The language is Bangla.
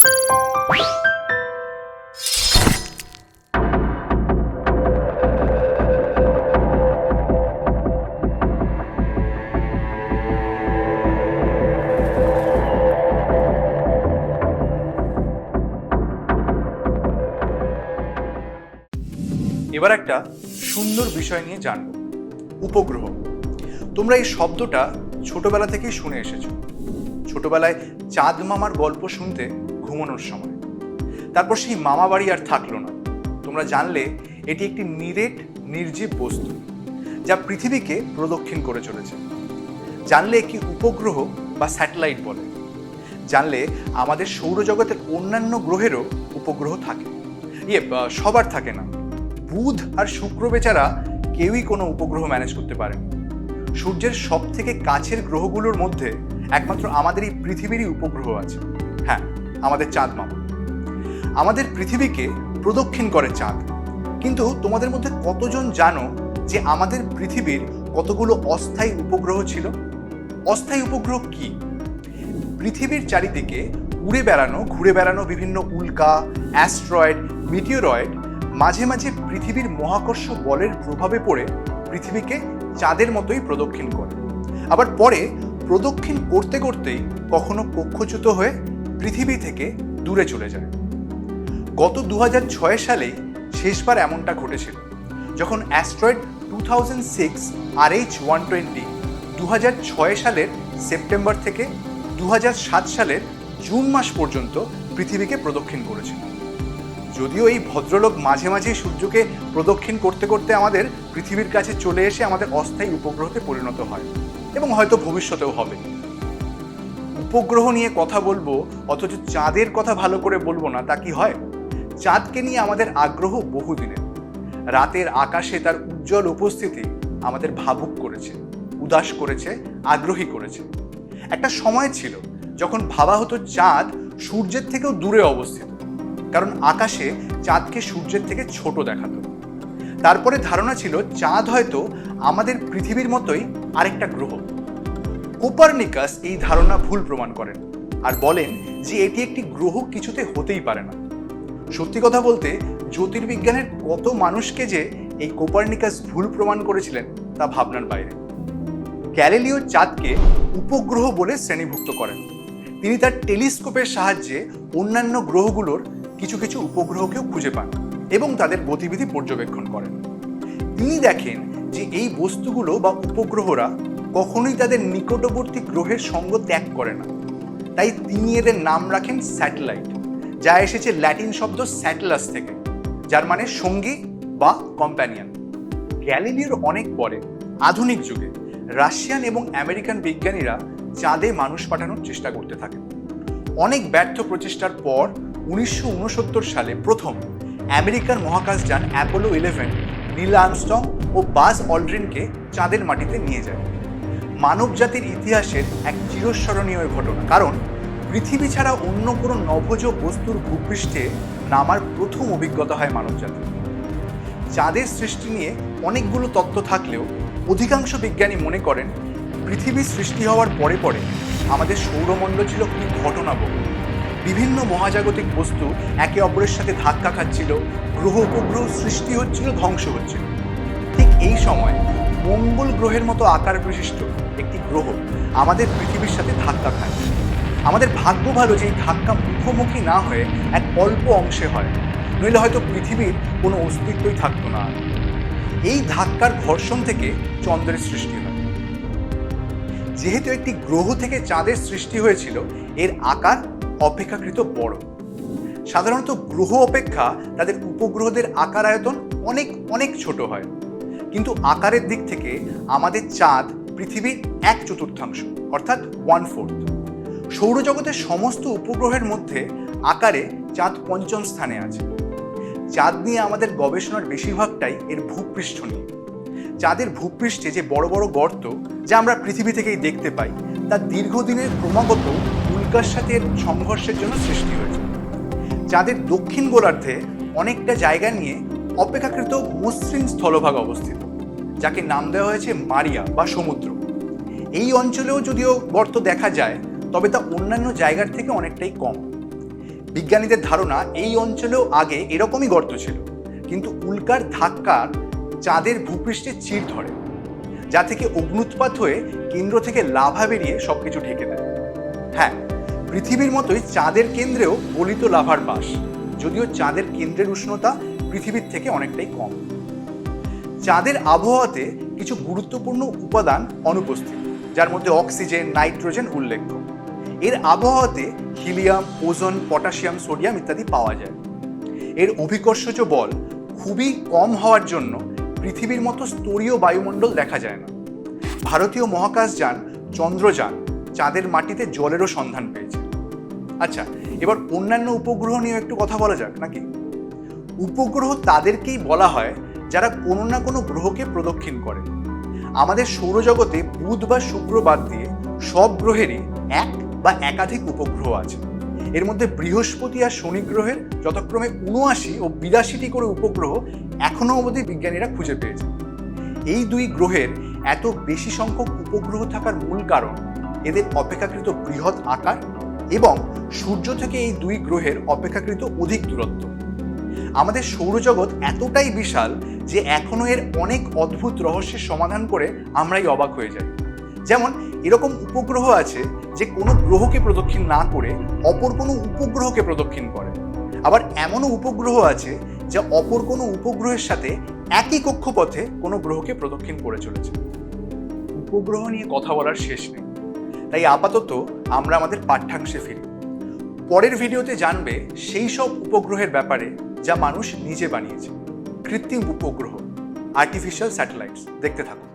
এবার একটা সুন্দর বিষয় নিয়ে জানব। উপগ্রহ। তোমরা এই শব্দটা ছোটবেলা থেকেই শুনে এসেছ। ছোটবেলায় চাঁদ মামার গল্প শুনতে ঘুমানোর সময়। তারপর সেই মামা বাড়ি আর থাকল না। তোমরা জানলে এটি একটি নিরেট, নির্জীব বস্তু, যা পৃথিবীকে প্রদক্ষিণ করে চলেছে। জানলে একটি উপগ্রহ বা স্যাটেলাইট বলে। জানলে আমাদের সৌরজগতের অন্যান্য গ্রহেরও উপগ্রহ থাকে। ইয়ে সবার থাকে না। বুধ আর শুক্র বেচারা কেউই কোনো উপগ্রহ ম্যানেজ করতে পারেনি। সূর্যের সব থেকে কাছের গ্রহগুলোর মধ্যে একমাত্র আমাদের এই পৃথিবীরই উপগ্রহ আছে। আমাদের চাঁদ মামা। আমাদের পৃথিবীকে প্রদক্ষিণ করে চাঁদ। কিন্তু তোমাদের মধ্যে কতজন জানো যে আমাদের পৃথিবীর কতগুলো অস্থায়ী উপগ্রহ ছিল? অস্থায়ী উপগ্রহ কি? পৃথিবীর চারিদিকে উড়ে বেড়ানো, ঘুরে বেড়ানো বিভিন্ন উল্কা, অ্যাস্ট্রয়েড, মিটিওরয়েড মাঝে মাঝে পৃথিবীর মহাকর্ষ বলের প্রভাবে পড়ে পৃথিবীকে চাঁদের মতোই প্রদক্ষিণ করে। আবার পরে প্রদক্ষিণ করতে করতেই কখনো কক্ষচ্যুত হয়ে পৃথিবী থেকে দূরে চলে যায়। গত দু সালেই শেষবার এমনটা ঘটেছিল, যখন asteroid two thousand six R H one twenty দু হাজার ছয় সালের সেপ্টেম্বর থেকে দু হাজার সাত সালের জুন মাস পর্যন্ত পৃথিবীকে প্রদক্ষিণ করেছিল। যদিও এই ভদ্রলোক মাঝে মাঝে সূর্যকে প্রদক্ষিণ করতে করতে আমাদের পৃথিবীর কাছে চলে এসে আমাদের অস্থায়ী উপগ্রহতে পরিণত হয় এবং হয়তো ভবিষ্যতেও হবে। উপগ্রহ নিয়ে কথা বলব, অথচ চাঁদের কথা ভালো করে বলব না, তা কি হয়? চাঁদকে নিয়ে আমাদের আগ্রহ বহুদিনের। রাতের আকাশে তার উজ্জ্বল উপস্থিতি আমাদের ভাবুক করেছে, উদাস করেছে, আগ্রহী করেছে। একটা সময় ছিল যখন ভাবা হতো চাঁদ সূর্যের থেকেও দূরে অবস্থিত, কারণ আকাশে চাঁদকে সূর্যের থেকে ছোট দেখাতো। তারপরে ধারণা ছিল চাঁদ হয়তো আমাদের পৃথিবীর মতোই আরেকটা গ্রহ। কোপারনিকাস এই ধারণা ভুল প্রমাণ করেন আর বলেন যে এটি একটি গ্রহ কিছুতে হতেই পারে না। সত্যি কথা বলতে, জ্যোতির্বিজ্ঞানের কত মানুষকে যে এই কোপারনিকাস ভুল প্রমাণ করেছিলেন তা ভাবনার বাইরে। গ্যালিলিও চাঁদকে উপগ্রহ বলে শ্রেণীভুক্ত করেন। তিনি তার টেলিস্কোপের সাহায্যে অন্যান্য গ্রহগুলোর কিছু কিছু উপগ্রহকেও খুঁজে পান এবং তাদের গতিবিধি পর্যবেক্ষণ করেন। তিনি দেখেন যে এই বস্তুগুলো বা উপগ্রহরা কখনোই তাদের নিকটবর্তী গ্রহের সঙ্গ ত্যাগ করে না। তাই তিনি এদের নাম রাখেন স্যাটেলাইট, যা এসেছে ল্যাটিন শব্দ স্যাটেলাস থেকে, যার মানে সঙ্গী বা কম্প্যানিয়ন। গ্যালিলিওর অনেক পরে, আধুনিক যুগে, রাশিয়ান এবং আমেরিকান বিজ্ঞানীরা চাঁদে মানুষ পাঠানোর চেষ্টা করতে থাকেন। অনেক ব্যর্থ প্রচেষ্টার পর উনিশশো উনসত্তর সালে প্রথম আমেরিকান মহাকাশযান অ্যাপোলো ইলেভেন নীল আর্মস্ট্রং ও বাস অল্ড্রিনকে চাঁদের মাটিতে নিয়ে যায়। মানব জাতির ইতিহাসের এক চিরস্মরণীয় ঘটনা। কারণ, পৃথিবী ছাড়া অন্য কোনো নভোজ বস্তুর ভূপৃষ্ঠে নামার প্রথম অভিজ্ঞতা হয় মানবজাতির। চাঁদের সৃষ্টি নিয়ে অনেকগুলো তত্ত্ব থাকলেও অধিকাংশ বিজ্ঞানী মনে করেন, পৃথিবী সৃষ্টি হওয়ার পরে পরে আমাদের সৌরমণ্ডল ছিল খুব ঘটনাবহ বিভিন্ন মহাজাগতিক বস্তু একে অপরের সাথে ধাক্কা খাচ্ছিল গ্রহ উপগ্রহ সৃষ্টি হচ্ছিল, ধ্বংস হচ্ছিল। ঠিক এই সময় মঙ্গল গ্রহের মতো আকার বিশিষ্ট একটি গ্রহ আমাদের পৃথিবীর সাথে ধাক্কা খায়। আমাদের ভাগ্য ভালো যে এই ধাক্কা মুখোমুখি না হয়ে এক অল্প অংশে হয়। নইলে হয়তো পৃথিবীর কোনো অস্তিত্বই থাকতো না। এই ধাক্কার ঘর্ষণ থেকে চন্দ্রের সৃষ্টি হয়। যেহেতু একটি গ্রহ থেকে চাঁদের সৃষ্টি হয়েছিল, এর আকার অপেক্ষাকৃত বড়। সাধারণত গ্রহ অপেক্ষা তাদের উপগ্রহদের আকার আয়তন অনেক অনেক ছোট হয়। কিন্তু আকারের দিক থেকে আমাদের চাঁদ পৃথিবীর এক চতুর্থাংশ, অর্থাৎ ওয়ান ফোর্থ সৌরজগতের সমস্ত উপগ্রহের মধ্যে আকারে চাঁদ পঞ্চম স্থানে আছে। চাঁদ নিয়ে আমাদের গবেষণার বেশিরভাগটাই এর ভূপৃষ্ঠ নিয়ে। চাঁদের ভূপৃষ্ঠে যে বড় বড় গর্ত যা আমরা পৃথিবী থেকেই দেখতে পাই, তা দীর্ঘদিনের ক্রমাগত উল্কার সাথে এর সংঘর্ষের জন্য সৃষ্টি হয়েছে। চাঁদের দক্ষিণ গোলার্ধে অনেকটা জায়গা নিয়ে অপেক্ষাকৃত মসৃণ স্থলভাগ অবস্থিত, যাকে নাম দেওয়া হয়েছে মারিয়া বা সমুদ্র। এই অঞ্চলেও যদিও গর্ত দেখা যায়, তবে তা অন্যান্য জায়গার থেকে অনেকটাই কম। বিজ্ঞানীদের ধারণা এই অঞ্চলেও আগে এরকমই গর্ত ছিল, কিন্তু উল্কার ধাক্কার চাঁদের ভূপৃষ্ঠে চির ধরে, যা থেকে অগ্নুৎপাত হয়ে কেন্দ্র থেকে লাভা বেরিয়ে সবকিছু ঢেকে দেয়। হ্যাঁ পৃথিবীর মতোই চাঁদের কেন্দ্রেও গলিত লাভার বাস, যদিও চাঁদের কেন্দ্রের উষ্ণতা পৃথিবীর থেকে অনেকটাই কম। চাঁদের আবহাওয়াতে কিছু গুরুত্বপূর্ণ উপাদান অনুপস্থিত, যার মধ্যে অক্সিজেন, নাইট্রোজেন উল্লেখ্য। এর আবহাওয়াতে হিলিয়াম, ওজন, পটাশিয়াম, সোডিয়াম ইত্যাদি পাওয়া যায়। এর অভিকর্ষজ বল খুবই কম হওয়ার জন্য পৃথিবীর মতো স্তরীয় বায়ুমণ্ডল দেখা যায় না। ভারতীয় মহাকাশযান চন্দ্রযান, চাঁদের মাটিতে জলেরও সন্ধান পেয়েছে। আচ্ছা এবার অন্যান্য উপগ্রহ নিয়ে একটু কথা বলা যাক, নাকি? উপগ্রহ তাদেরকেই বলা হয় যারা কোনো না কোনো গ্রহকে প্রদক্ষিণ করে। আমাদের সৌরজগতে বুধ বা শুক্র বাদ দিয়ে সব গ্রহেরই এক বা একাধিক উপগ্রহ আছে। এর মধ্যে বৃহস্পতি আর শনি গ্রহের যথাক্রমে উনআশি ও বিরাশিটি করে উপগ্রহ এখনও অবধি বিজ্ঞানীরা খুঁজে পেয়েছে এই দুই গ্রহের এত বেশি সংখ্যক উপগ্রহ থাকার মূল কারণ এদের অপেক্ষাকৃত বৃহৎ আকার এবং সূর্য থেকে এই দুই গ্রহের অপেক্ষাকৃত অধিক দূরত্ব। আমাদের সৌরজগৎ এতটাই বিশাল যে এখনও এর অনেক অদ্ভুত রহস্যের সমাধান করে আমরাই অবাক হয়ে যাই। যেমন, এরকম উপগ্রহ আছে যে কোনো গ্রহকে প্রদক্ষিণ না করে অপর কোনো উপগ্রহকে প্রদক্ষিণ করে। আবার এমনও উপগ্রহ আছে যা অপর কোনো উপগ্রহের সাথে একই কক্ষপথে কোনো গ্রহকে প্রদক্ষিণ করে চলেছে। উপগ্রহ নিয়ে কথা বলার শেষ নেই। তাই আপাতত আমরা আমাদের পাঠ্যাংশে ফিরি। পরের ভিডিওতে জানবে সেই সব উপগ্রহের ব্যাপারে যা মানুষ নিজে বানিয়েছে। কৃত্রিম উপগ্রহ আর্টিফিশিয়াল স্যাটেলাইটস দেখতে থাকুন।